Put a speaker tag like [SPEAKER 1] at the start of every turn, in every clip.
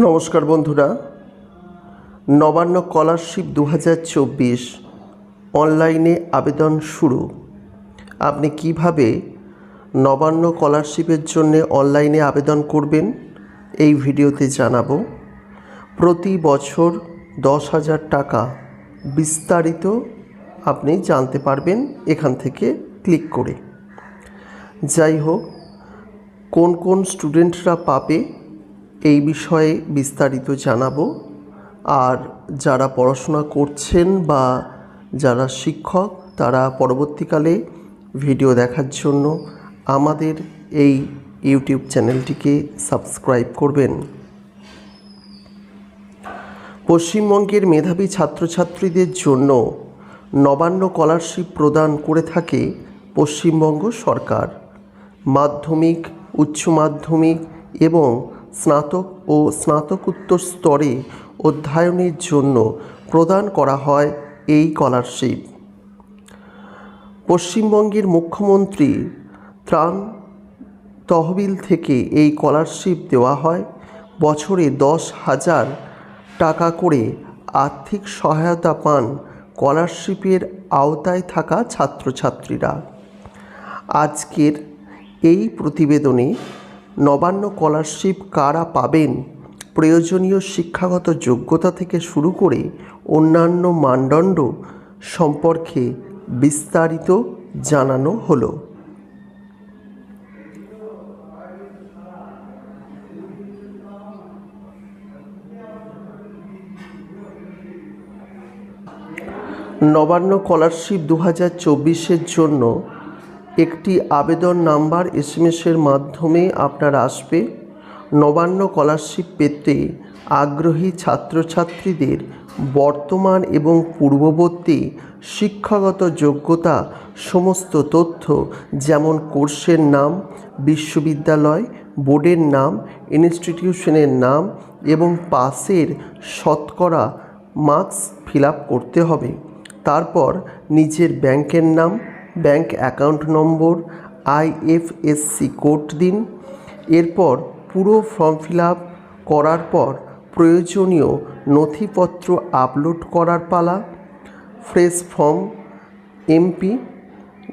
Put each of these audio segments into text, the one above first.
[SPEAKER 1] নমস্কার বন্ধুরা। নবান্ন স্কলারশিপ দু চব্বিশ অনলাইনে আবেদন শুরু। আপনি কীভাবে নবান্ন স্কলারশিপের জন্য অনলাইনে আবেদন করবেন, এই ভিডিওতে জানাব। প্রতি বছর দশ হাজার টাকা বিস্তারিত আপনি জানতে পারবেন এখান থেকে ক্লিক করে। যাই হোক, কোন কোন স্টুডেন্টরা পাবে এই বিষয়ে বিস্তারিত জানাব। আর যারা পড়াশোনা করছেন বা যারা শিক্ষক, তারা পরবর্তীকালে ভিডিও দেখার জন্য আমাদের এই ইউটিউব চ্যানেলটিকে সাবস্ক্রাইব করবেন। পশ্চিমবঙ্গের মেধাবী ছাত্রছাত্রীদের জন্য নবান্ন স্কলারশিপ প্রদান করে থাকে পশ্চিমবঙ্গ সরকার। মাধ্যমিক, উচ্চ মাধ্যমিক এবং স্নাতক ও স্নাতকোত্তর স্তরে অধ্যয়নের জন্য প্রদান করা হয় এই স্কলারশিপ। পশ্চিমবঙ্গের মুখ্যমন্ত্রী ত্রাণ তহবিল থেকে এই স্কলারশিপ দেওয়া হয়। বছরে দশ হাজার টাকা করে আর্থিক সহায়তা পান স্কলারশিপের আওতায় থাকা ছাত্রছাত্রীরা। আজকের এই প্রতিবেদনে নবান্ন স্কলারশিপ কারা পাবেন? প্রয়োজনীয় শিক্ষাগত যোগ্যতা থেকে শুরু করে অন্যান্য মানদণ্ড সম্পর্কে বিস্তারিত জানানো হলো। নবান্ন স্কলারশিপ দু হাজার চব্বিশের জন্য একটি আবেদন নাম্বার এসএমএসের মাধ্যমে আপনার আসবে। নবান্ন স্কলারশিপ পেতে আগ্রহী ছাত্রছাত্রীদের বর্তমান এবং পূর্ববর্তী শিক্ষাগত যোগ্যতা সমস্ত তথ্য যেমন কোর্সের নাম, বিশ্ববিদ্যালয়, বোর্ডের নাম, ইনস্টিটিউশনের নাম এবং পাসের শতকরা মার্কস ফিল করতে হবে। তারপর নিজের ব্যাংকের নাম bank account number IFSC code দিন। এরপর পুরো ফর্ম ফিল আপ করার পর প্রয়োজনীয় নথিপত্র আপলোড করার পালা, ফ্রেশ ফর্ম, এমপি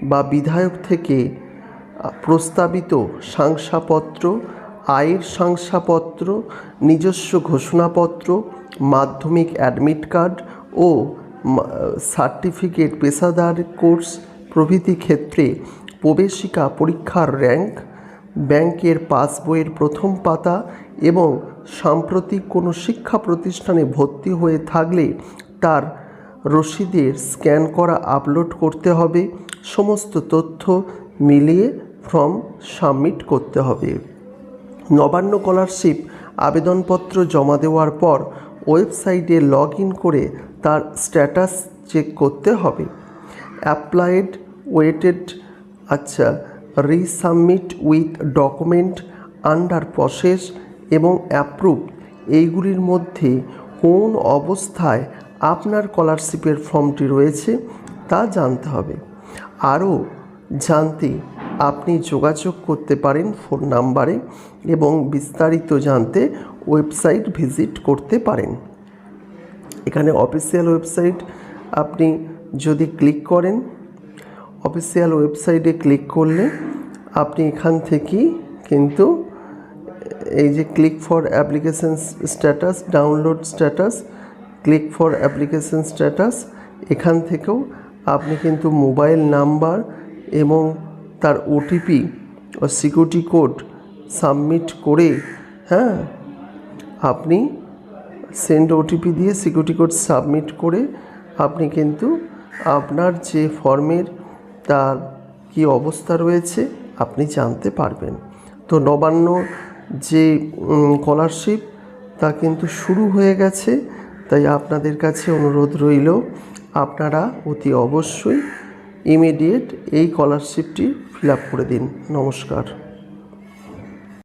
[SPEAKER 1] বা বিধায়ক থেকে প্রস্তাবিত শংসাপত্র আয়ের শংসাপত্র নিজস্ব ঘোষণাপত্র, মাধ্যমিক অ্যাডমিট কার্ড ও সার্টিফিকেট পেশাদার কোর্স প্রভৃতি ক্ষেত্রে প্রবেশিকা পরীক্ষার র্যাঙ্ক ব্যাংকের পাসবইয়ের প্রথম পাতা এবং সাম্প্রতিক কোনো শিক্ষা প্রতিষ্ঠানে ভর্তি হয়ে থাকলে তার রসিদের স্ক্যান করা আপলোড করতে হবে। সমস্ত তথ্য মিলিয়ে ফর্ম সাবমিট করতে হবে। নবান্ন স্কলারশিপ আবেদনপত্র জমা দেওয়ার পর ওয়েবসাইটে লগ ইন করে তার স্ট্যাটাস চেক করতে হবে। অ্যাপ্লাইড ওয়েটেড আচ্ছা resubmit with document under process এবং অ্যাপ্রুভ এইগুলির মধ্যে কোন অবস্থায় আপনার স্কলারশিপের ফর্মটি রয়েছে তা জানতে হবে। আরও জানতে আপনি যোগাযোগ করতে পারেন ফোন নাম্বারে এবং বিস্তারিত জানতে ওয়েবসাইট ভিজিট করতে পারেন। এখানে অফিসিয়াল ওয়েবসাইট আপনি যদি ক্লিক করেন অফিসিয়াল ওয়েবসাইটে ক্লিক করলে আপনি এখান থেকেই কিন্তু এই যে click for application status download status click for application status এখান থেকেও আপনি কিন্তু মোবাইল নাম্বার এবং তার ওটিপি ও সিকিউরিটি কোড সাবমিট করে হ্যাঁ আপনি সেন্ড ওটিপি দিয়ে সিকিউরিটি কোড সাবমিট করে আপনি কিন্তু আপনার যে ফর্মের তার কি অবস্থা রয়েছে আপনি জানতে পারবেন। তো নবান্ন যে স্কলারশিপ তা কিন্তু শুরু হয়ে গেছে, তাই আপনাদের কাছে অনুরোধ রইল, আপনারা অতি অবশ্যই ইমিডিয়েট এই স্কলারশিপটি ফিল করে দিন। নমস্কার।